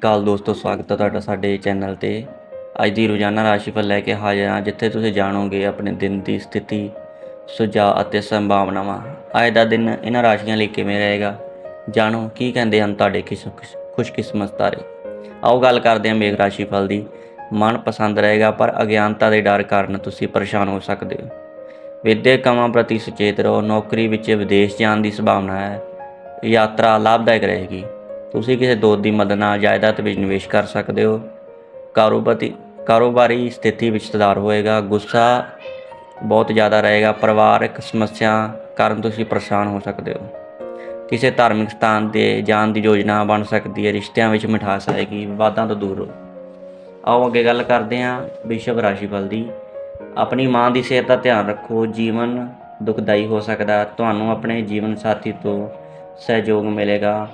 ਕਾਲ ਦੋਸਤੋ, ਸਵਾਗਤ ਹੈ ਤੁਹਾਡਾ ਸਾਡੇ ਚੈਨਲ ਤੇ। ਅੱਜ ਦੀ ਰੋਜ਼ਾਨਾ ਰਾਸ਼ੀਫਲ ਲੈ ਕੇ ਹਾਜ਼ਰ ਹਾਂ, ਜਿੱਥੇ ਤੁਸੀਂ ਜਾਣੋਗੇ ਆਪਣੇ ਦਿਨ ਦੀ ਸਥਿਤੀ, ਸੁਝਾਅ ਅਤੇ ਸੰਭਾਵਨਾਵਾਂ। ਅੱਜ ਦਾ ਦਿਨ ਇਹਨਾਂ ਰਾਸ਼ੀਆਂ ਲਈ ਕਿਵੇਂ ਰਹੇਗਾ? ਜਾਣੋ, ਕੀ ਕਹਿੰਦੇ ਹਨ ਤੁਹਾਡੇ ਖੁਸ਼ ਖੁਸ਼ਕਿਸਮਤ ਤਾਰੇ? ਆਓ ਗੱਲ ਕਰਦੇ ਹਾਂ ਮੇਘ ਰਾਸ਼ੀਫਲ ਦੀ। ਮਨ ਪਸੰਦ ਰਹੇਗਾ, ਪਰ ਅਗਿਆਨਤਾ ਦੇ ਡਰ ਕਾਰਨ ਤੁਸੀਂ ਪਰੇਸ਼ਾਨ ਹੋ ਸਕਦੇ ਹੋ। ਵਿਦਿਅਕ ਕੰਮਾਂ ਪ੍ਰਤੀ ਸੁਚੇਤ ਰਹੋ। ਨੌਕਰੀ ਵਿੱਚ ਵਿਦੇਸ਼ ਜਾਣ ਦੀ ਸੰਭਾਵਨਾ ਹੈ। ਯਾਤਰਾ ਲਾਭਦਾਇਕ ਰਹੇਗੀ। ਤੁਸੀਂ ਕਿਸੇ ਦੋਸਤ ਦੀ ਮਦਦ ਨਾਲ ਜਾਇਦਾਦ ਵਿੱਚ ਨਿਵੇਸ਼ ਕਰ ਸਕਦੇ ਹੋ। ਕਾਰੋਬਾਰੀ ਕਾਰੋਬਾਰੀ ਸਥਿਤੀ ਵਿੱਚ ਸੁਧਾਰ ਹੋਏਗਾ। ਗੁੱਸਾ ਬਹੁਤ ਜ਼ਿਆਦਾ ਰਹੇਗਾ। ਪਰਿਵਾਰਕ ਸਮੱਸਿਆ ਕਾਰਨ ਤੁਸੀਂ ਪਰੇਸ਼ਾਨ ਹੋ ਸਕਦੇ ਹੋ। ਕਿਸੇ ਧਾਰਮਿਕ ਸਥਾਨ ਤੇ ਜਾਣ ਦੀ ਯੋਜਨਾ ਬਣ ਸਕਦੀ ਹੈ। ਰਿਸ਼ਤਿਆਂ ਵਿੱਚ ਮਿਠਾਸ ਆਏਗੀ। ਵਿਵਾਦਾਂ ਤੋਂ ਦੂਰ ਰਹੋ। ਆਓ ਅੱਗੇ ਗੱਲ ਕਰਦੇ ਹਾਂ ਵਿਸ਼ਵ ਰਾਸ਼ੀਫਲ ਦੀ। ਆਪਣੀ ਮਾਂ ਦੀ ਸਿਹਤ ਦਾ ਧਿਆਨ ਰੱਖੋ। ਜੀਵਨ ਦੁਖਦਾਈ ਹੋ ਸਕਦਾ। ਤੁਹਾਨੂੰ ਆਪਣੇ ਜੀਵਨ ਸਾਥੀ ਤੋਂ ਸਹਿਯੋਗ ਮਿਲੇਗਾ।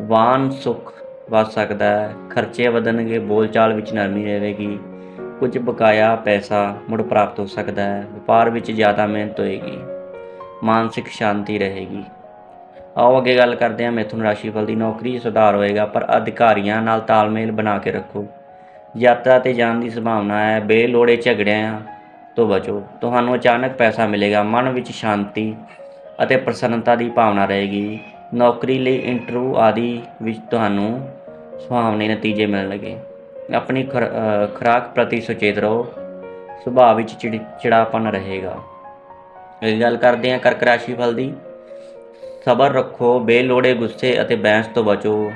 ਵਾਹਨ ਸੁੱਖ ਵੱਧ ਸਕਦਾ ਹੈ। ਖਰਚੇ ਵਧਣਗੇ, ਬੋਲਚਾਲ ਵਿੱਚ ਨਰਮੀ ਰਹੇਗੀ। ਕੁਝ ਬਕਾਇਆ ਪੈਸਾ ਮੁੜ ਪ੍ਰਾਪਤ ਹੋ ਸਕਦਾ ਹੈ। ਵਪਾਰ ਵਿੱਚ ਜ਼ਿਆਦਾ ਮਿਹਨਤ ਹੋਏਗੀ। ਮਾਨਸਿਕ ਸ਼ਾਂਤੀ ਰਹੇਗੀ। ਆਓ ਅੱਗੇ ਗੱਲ ਕਰਦੇ ਹਾਂ। ਮਿਥੁਨ ਰਾਸ਼ੀ ਫਲ ਦੀ ਨੌਕਰੀ 'ਚ ਸੁਧਾਰ ਹੋਏਗਾ, ਪਰ ਅਧਿਕਾਰੀਆਂ ਨਾਲ ਤਾਲਮੇਲ ਬਣਾ ਕੇ ਰੱਖੋ। ਯਾਤਰਾ ਤੇ ਜਾਣ ਦੀ ਸੰਭਾਵਨਾ ਹੈ। ਬੇਲੋੜੇ ਝਗੜਿਆਂ ਤੋਂ ਬਚੋ। ਤੁਹਾਨੂੰ ਅਚਾਨਕ ਪੈਸਾ ਮਿਲੇਗਾ। ਮਨ ਵਿੱਚ ਸ਼ਾਂਤੀ ਅਤੇ ਪ੍ਰਸੰਨਤਾ ਦੀ ਭਾਵਨਾ ਰਹੇਗੀ। ਨੌਕਰੀ ਲਈ ਇੰਟਰਵਿਊ ਆਦਿ ਵਿੱਚ ਤੁਹਾਨੂੰ ਸੁਹਾਵਣੇ ਨਤੀਜੇ ਮਿਲਣਗੇ ਆਪਣੀ ਖੁਰਾਕ ਪ੍ਰਤੀ ਸੁਚੇਤ ਰਹੋ। ਸੁਭਾਅ ਵਿੱਚ ਚਿੜਚਿੜਾਪਨ ਰਹੇਗਾ। ਇਹ ਗੱਲ ਕਰਦੇ ਹਾਂ ਕਰਕ ਰਾਸ਼ੀ ਫਲ ਦੀ। ਸਬਰ ਰੱਖੋ, ਬੇਲੋੜੇ ਗੁੱਸੇ ਅਤੇ ਬਹਿਸ ਤੋਂ ਬਚੋ।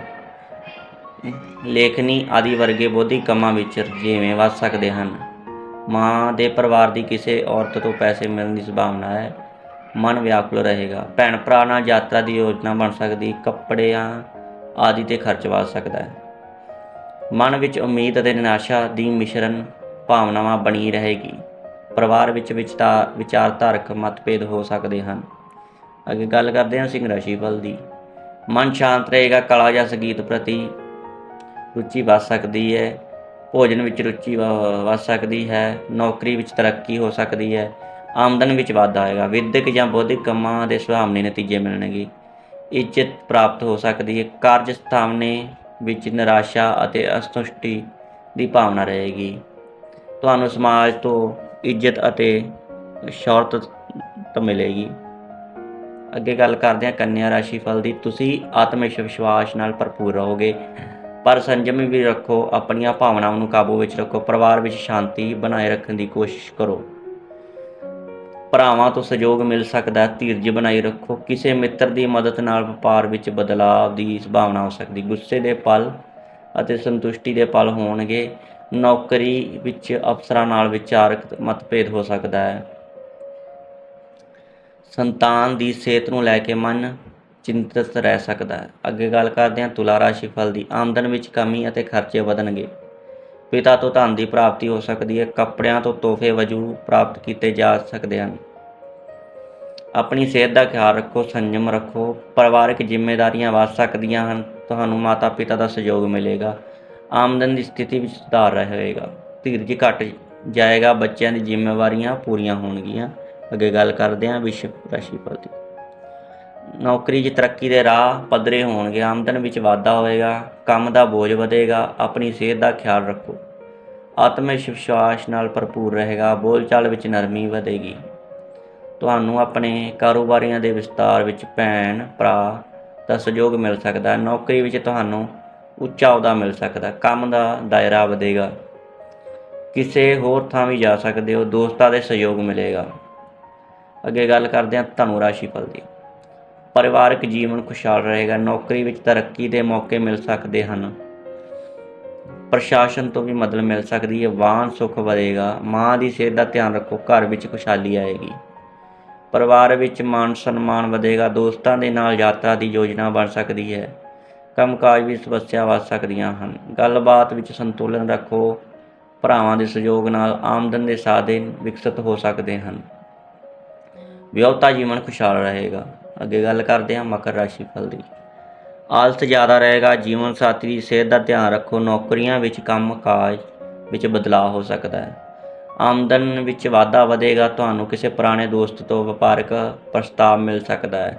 ਲੇਖਨੀ ਆਦਿ ਵਰਗੇ ਬੋਧਿਕ ਕੰਮਾਂ ਵਿੱਚ ਜਿਵੇਂ ਵੱਧ ਸਕਦੇ ਹਨ। ਮਾਂ ਦੇ ਪਰਿਵਾਰ ਦੀ ਕਿਸੇ ਔਰਤ ਤੋਂ ਪੈਸੇ ਮਿਲਣ ਦੀ ਸੰਭਾਵਨਾ ਹੈ। ਮਨ ਵਿਆਕੁਲ ਰਹੇਗਾ। ਭੈਣ ਭਰਾ ਨਾਲ ਯਾਤਰਾ ਦੀ ਯੋਜਨਾ ਬਣ ਸਕਦੀ, ਕੱਪੜਿਆਂ ਆਦਿ ਤੇ ਖਰਚ ਵੱਧ ਸਕਦਾ ਹੈ। ਮਨ ਵਿੱਚ ਉਮੀਦ ਅਤੇ ਨਿਰਾਸ਼ਾ ਦੀ ਮਿਸ਼ਰਣ ਭਾਵਨਾਵਾਂ ਬਣੀ ਰਹੇਗੀ। ਪਰਿਵਾਰ ਵਿੱਚ ਵਿਚਤਾ, ਵਿਚਾਰਧਾਰਕ ਮਤਭੇਦ ਹੋ ਸਕਦੇ ਹਨ। ਅੱਗੇ ਗੱਲ ਕਰਦੇ ਹਾਂ ਸਿੰਘ ਰਾਸ਼ੀ ਫਲ ਦੀ। ਮਨ ਸ਼ਾਂਤ ਰਹੇਗਾ, ਕਲਾ ਜਾਂ ਸੰਗੀਤ ਪ੍ਰਤੀ ਰੁਚੀ ਵੱਧ ਸਕਦੀ ਹੈ। ਭੋਜਨ ਵਿੱਚ ਰੁਚੀ ਵ- ਵੱਧ ਸਕਦੀ ਹੈ। ਨੌਕਰੀ ਵਿੱਚ ਤਰੱਕੀ ਹੋ ਸਕਦੀ ਹੈ। ਆਮਦਨ ਵਿੱਚ ਵਾਧਾ ਆਏਗਾ ਵਿਦਿਅਕ ਜਾਂ ਬੌਧਿਕ ਕੰਮਾਂ ਦੇ ਸੁਹਾਵਣੇ ਨਤੀਜੇ ਮਿਲਣਗੇ। ਇੱਜ਼ਤ ਪ੍ਰਾਪਤ ਹੋ ਸਕਦੀ ਹੈ। ਕਾਰਜ ਸਥਾਪਨੇ ਵਿੱਚ ਨਿਰਾਸ਼ਾ ਅਤੇ ਅਸੰਤੁਸ਼ਟੀ ਦੀ ਭਾਵਨਾ ਰਹੇਗੀ। ਤੁਹਾਨੂੰ ਸਮਾਜ ਤੋਂ ਇੱਜ਼ਤ ਅਤੇ ਸ਼ੌਹਰਤ ਤਾਂ ਮਿਲੇਗੀ। ਅੱਗੇ ਗੱਲ ਕਰਦੇ ਹਾਂ ਕੰਨਿਆ ਰਾਸ਼ੀ ਫਲ ਦੀ। ਤੁਸੀਂ ਆਤਮ ਵਿਸ਼ਵਾਸ ਨਾਲ ਭਰਪੂਰ ਰਹੋਗੇ। ਪਰ ਸੰਜਮ ਵੀ ਰੱਖੋ। ਆਪਣੀਆਂ ਭਾਵਨਾਵਾਂ ਨੂੰ ਕਾਬੂ ਵਿੱਚ ਰੱਖੋ। ਪਰਿਵਾਰ ਵਿੱਚ ਸ਼ਾਂਤੀ ਬਣਾਏ ਰੱਖਣ ਦੀ ਕੋਸ਼ਿਸ਼ ਕਰੋ। ਭਰਾਵਾਂ ਤੋਂ ਸਹਿਯੋਗ ਮਿਲ ਸਕਦਾ ਧੀਰਜ ਬਣਾਈ ਰੱਖੋ। ਕਿਸੇ ਮਿੱਤਰ ਦੀ ਮਦਦ ਨਾਲ ਵਪਾਰ ਵਿੱਚ ਬਦਲਾਅ ਦੀ ਸੰਭਾਵਨਾ ਹੋ ਸਕਦੀ। ਗੁੱਸੇ ਦੇ ਪਲ ਅਤੇ ਸੰਤੁਸ਼ਟੀ ਦੇ ਪਲ ਹੋਣਗੇ। ਨੌਕਰੀ ਵਿੱਚ ਅਫਸਰਾਂ ਨਾਲ ਵਿਚਾਰਕ ਮਤਭੇਦ ਹੋ ਸਕਦਾ ਹੈ। ਸੰਤਾਨ ਦੀ ਸਿਹਤ ਨੂੰ ਲੈ ਕੇ ਮਨ ਚਿੰਤਤ ਰਹਿ ਸਕਦਾ ਹੈ। ਅੱਗੇ ਗੱਲ ਕਰਦੇ ਹਾਂ। ਤੁਲਾ ਰਾਸ਼ੀ ਫਲ ਦੀ। ਆਮਦਨ ਵਿੱਚ ਕਮੀ ਅਤੇ ਖਰਚੇ ਵਧਣਗੇ। ਪਿਤਾ ਤੋਂ ਧਨ ਦੀ ਪ੍ਰਾਪਤੀ ਹੋ ਸਕਦੀ ਹੈ, ਕੱਪੜਿਆਂ ਤੋਂ ਤੋਹਫੇ ਵਜੂ ਪ੍ਰਾਪਤ ਕੀਤੇ ਜਾ ਸਕਦੇ ਹਨ। ਆਪਣੀ ਸਿਹਤ ਦਾ ਖਿਆਲ ਰੱਖੋ ਸੰਜਮ ਰੱਖੋ, ਪਰਿਵਾਰਕ ਜ਼ਿੰਮੇਵਾਰੀਆਂ ਵੱਧ ਸਕਦੀਆਂ ਹਨ, ਤੁਹਾਨੂੰ ਮਾਤਾ ਪਿਤਾ ਦਾ ਸਹਿਯੋਗ ਮਿਲੇਗਾ, ਆਮਦਨ ਦੀ ਸਥਿਤੀ ਵਿੱਚ ਸੁਧਾਰ ਰਹੇਗਾ, ਧੀਰਜ ਘਟ ਜਾਏਗਾ, ਬੱਚਿਆਂ ਦੀ ਜ਼ਿੰਮੇਵਾਰੀਆਂ ਪੂਰੀਆਂ ਹੋਣਗੀਆਂ। ਅੱਗੇ ਗੱਲ ਕਰਦੇ ਹਾਂ ਵਿਸ਼ਵ ਰਾਸ਼ੀਫਲ ਦੀ ਨੌਕਰੀ 'ਚ ਤਰੱਕੀ ਦੇ ਰਾਹ ਪੱਧਰੇ ਹੋਣਗੇ, ਆਮਦਨ ਵਿੱਚ ਵਾਧਾ ਹੋਵੇਗਾ, ਕੰਮ ਦਾ ਬੋਝ ਵਧੇਗਾ, ਆਪਣੀ ਸਿਹਤ ਦਾ ਖਿਆਲ ਰੱਖੋ। ਆਤਮ ਵਿਸ਼ਵਾਸ ਨਾਲ ਭਰਪੂਰ ਰਹੇਗਾ, ਬੋਲਚਾਲ ਵਿੱਚ ਨਰਮੀ ਵਧੇਗੀ। ਤੁਹਾਨੂੰ ਆਪਣੇ ਕਾਰੋਬਾਰੀਆਂ ਦੇ ਵਿਸਤਾਰ ਵਿੱਚ ਭੈਣ, ਭਰਾ ਦਾ ਸਹਿਯੋਗ ਮਿਲ ਸਕਦਾ ਨੌਕਰੀ ਵਿੱਚ ਤੁਹਾਨੂੰ ਉੱਚਾ ਅਹੁਦਾ ਮਿਲ ਸਕਦਾ ਕੰਮ ਦਾ ਦਾਇਰਾ ਵਧੇਗਾ। ਕਿਸੇ ਹੋਰ ਥਾਂ ਵੀ ਜਾ ਸਕਦੇ ਹੋ, ਦੋਸਤਾਂ ਦੇ ਸਹਿਯੋਗ ਮਿਲੇਗਾ। ਅੱਗੇ ਗੱਲ ਕਰਦੇ ਹਾਂ ਧਨੂ ਰਾਸ਼ੀ ਫਲ ਦੀ। ਪਰਿਵਾਰਕ ਜੀਵਨ ਖੁਸ਼ਹਾਲ ਰਹੇਗਾ, ਨੌਕਰੀ ਵਿੱਚ ਤਰੱਕੀ ਦੇ ਮੌਕੇ ਮਿਲ ਸਕਦੇ ਹਨ। ਪ੍ਰਸ਼ਾਸਨ ਤੋਂ ਵੀ ਮਦਦ ਮਿਲ ਸਕਦੀ ਹੈ, ਵਾਹਨ ਸੁੱਖ ਵਧੇਗਾ, ਮਾਂ ਦੀ ਸਿਹਤ ਦਾ ਧਿਆਨ ਰੱਖੋ, ਘਰ ਵਿੱਚ ਖੁਸ਼ਹਾਲੀ ਆਏਗੀ। ਪਰਿਵਾਰ ਵਿੱਚ ਮਾਨ ਸਨਮਾਨ ਵਧੇਗਾ, ਦੋਸਤਾਂ ਦੇ ਨਾਲ ਯਾਤਰਾ ਦੀ ਯੋਜਨਾ ਬਣ ਸਕਦੀ ਹੈ, ਕੰਮਕਾਜ ਵਿੱਚ ਸਮੱਸਿਆ ਵੱਧ ਸਕਦੀਆਂ ਹਨ। ਗੱਲਬਾਤ ਵਿੱਚ ਸੰਤੁਲਨ ਰੱਖੋ, ਭਰਾਵਾਂ ਦੇ ਸਹਿਯੋਗ ਨਾਲ ਆਮਦਨ ਦੇ ਸਾਧਨ ਵਿਕਸਿਤ ਹੋ ਸਕਦੇ ਹਨ। ਵਿਆਹਤਾ ਜੀਵਨ ਖੁਸ਼ਹਾਲ ਰਹੇਗਾ। ਅੱਗੇ ਗੱਲ ਕਰਦੇ ਹਾਂ ਮਕਰ ਰਾਸ਼ੀ ਫਲ ਦੀ। ਆਲਸ ਜ਼ਿਆਦਾ ਰਹੇਗਾ, ਜੀਵਨ ਸਾਥੀ ਦੀ ਸਿਹਤ ਦਾ ਧਿਆਨ ਰੱਖੋ, ਨੌਕਰੀਆਂ ਵਿੱਚ ਕੰਮ ਕਾਜ ਵਿੱਚ ਬਦਲਾਅ ਹੋ ਸਕਦਾ ਹੈ। ਆਮਦਨ ਵਿੱਚ ਵਾਧਾ ਵਧੇਗਾ, ਤੁਹਾਨੂੰ ਕਿਸੇ ਪੁਰਾਣੇ ਦੋਸਤ ਤੋਂ ਵਪਾਰਕ ਪ੍ਰਸਤਾਵ ਮਿਲ ਸਕਦਾ ਹੈ।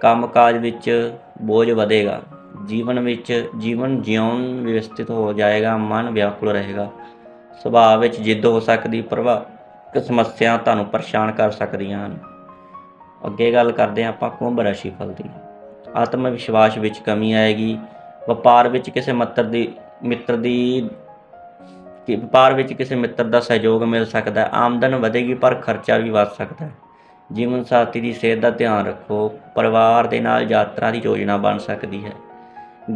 ਕੰਮ ਕਾਜ ਵਿੱਚ ਬੋਝ ਵਧੇਗਾ, ਜੀਵਨ ਵਿੱਚ ਜੀਵਨ ਜਿਉਣ ਵਿਵਸਥਿਤ ਹੋ ਜਾਏਗਾ, ਮਨ ਵਿਆਕੁਲ ਰਹੇਗਾ, ਸੁਭਾਅ ਵਿੱਚ ਜਿੱਦ ਹੋ ਸਕਦੀ, ਪ੍ਰਭਾਵ ਸਮੱਸਿਆ ਤੁਹਾਨੂੰ ਪਰੇਸ਼ਾਨ ਕਰ ਸਕਦੀਆਂ ਹਨ। ਅੱਗੇ ਗੱਲ ਕਰਦੇ ਹਾਂ ਆਪਾਂ ਕੁੰਭ ਰਾਸ਼ੀ ਫਲ ਦੀ। ਆਤਮ ਵਿਸ਼ਵਾਸ ਵਿੱਚ ਕਮੀ ਆਏਗੀ। ਵਪਾਰ ਵਿੱਚ ਕਿਸੇ ਮਿੱਤਰ ਦੀ ਮਿੱਤਰ ਦੀ ਕਿ ਵਪਾਰ ਵਿੱਚ ਕਿਸੇ ਮਿੱਤਰ ਦਾ ਸਹਿਯੋਗ ਮਿਲ ਸਕਦਾ ਹੈ। ਆਮਦਨ ਵਧੇਗੀ ਪਰ ਖਰਚਾ ਵੀ ਵੱਧ ਸਕਦਾ ਹੈ। ਜੀਵਨ ਸਾਥੀ ਦੀ ਸਿਹਤ ਦਾ ਧਿਆਨ ਰੱਖੋ। ਪਰਿਵਾਰ ਦੇ ਨਾਲ ਯਾਤਰਾ ਦੀ ਯੋਜਨਾ ਬਣ ਸਕਦੀ ਹੈ।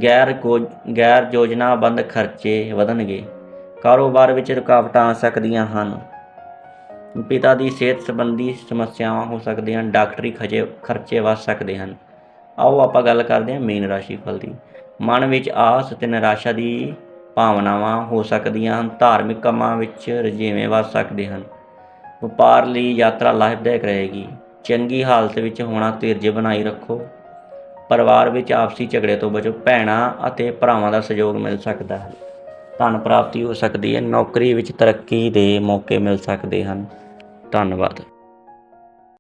ਗੈਰ ਕੋ, ਗੈਰ ਯੋਜਨਾਬੰਦ ਖਰਚੇ ਵਧਣਗੇ। ਕਾਰੋਬਾਰ ਵਿੱਚ ਰੁਕਾਵਟਾਂ ਆ ਸਕਦੀਆਂ ਹਨ। ਪਿਤਾ ਦੀ ਸਿਹਤ ਸੰਬੰਧੀ ਸਮੱਸਿਆਵਾਂ ਹੋ ਸਕਦੀਆਂ ਹਨ ਡਾਕਟਰੀ ਖਜੇ, ਖਰਚੇ ਵੱਧ ਸਕਦੇ ਹਨ। ਆਓ ਆਪਾਂ ਗੱਲ ਕਰਦੇ ਹਾਂ ਮੀਨ ਰਾਸ਼ੀ ਫਲ ਦੀ। ਮਨ ਵਿੱਚ ਆਸ ਅਤੇ ਨਿਰਾਸ਼ਾ ਦੀ ਭਾਵਨਾਵਾਂ ਹੋ ਸਕਦੀਆਂ ਹਨ। ਧਾਰਮਿਕ ਕੰਮਾਂ ਵਿੱਚ ਰੁਝੇਵੇਂ ਵੱਧ ਸਕਦੇ ਹਨ। ਵਪਾਰ ਲਈ ਯਾਤਰਾ ਲਾਭਦਾਇਕ ਰਹੇਗੀ। ਚੰਗੀ ਹਾਲਤ ਵਿੱਚ ਹੋਣਾ ਧੀਰਜ ਬਣਾਈ ਰੱਖੋ। ਪਰਿਵਾਰ ਵਿੱਚ ਆਪਸੀ ਝਗੜੇ ਤੋਂ ਬਚੋ। ਭੈਣਾਂ ਅਤੇ ਭਰਾਵਾਂ ਦਾ ਸਹਿਯੋਗ ਮਿਲ ਸਕਦਾ ਹੈ। ਧਨ ਪ੍ਰਾਪਤੀ ਹੋ ਸਕਦੀ ਹੈ। ਨੌਕਰੀ ਵਿੱਚ ਤਰੱਕੀ ਦੇ ਮੌਕੇ ਮਿਲ ਸਕਦੇ ਹਨ। ਧੰਨਵਾਦ।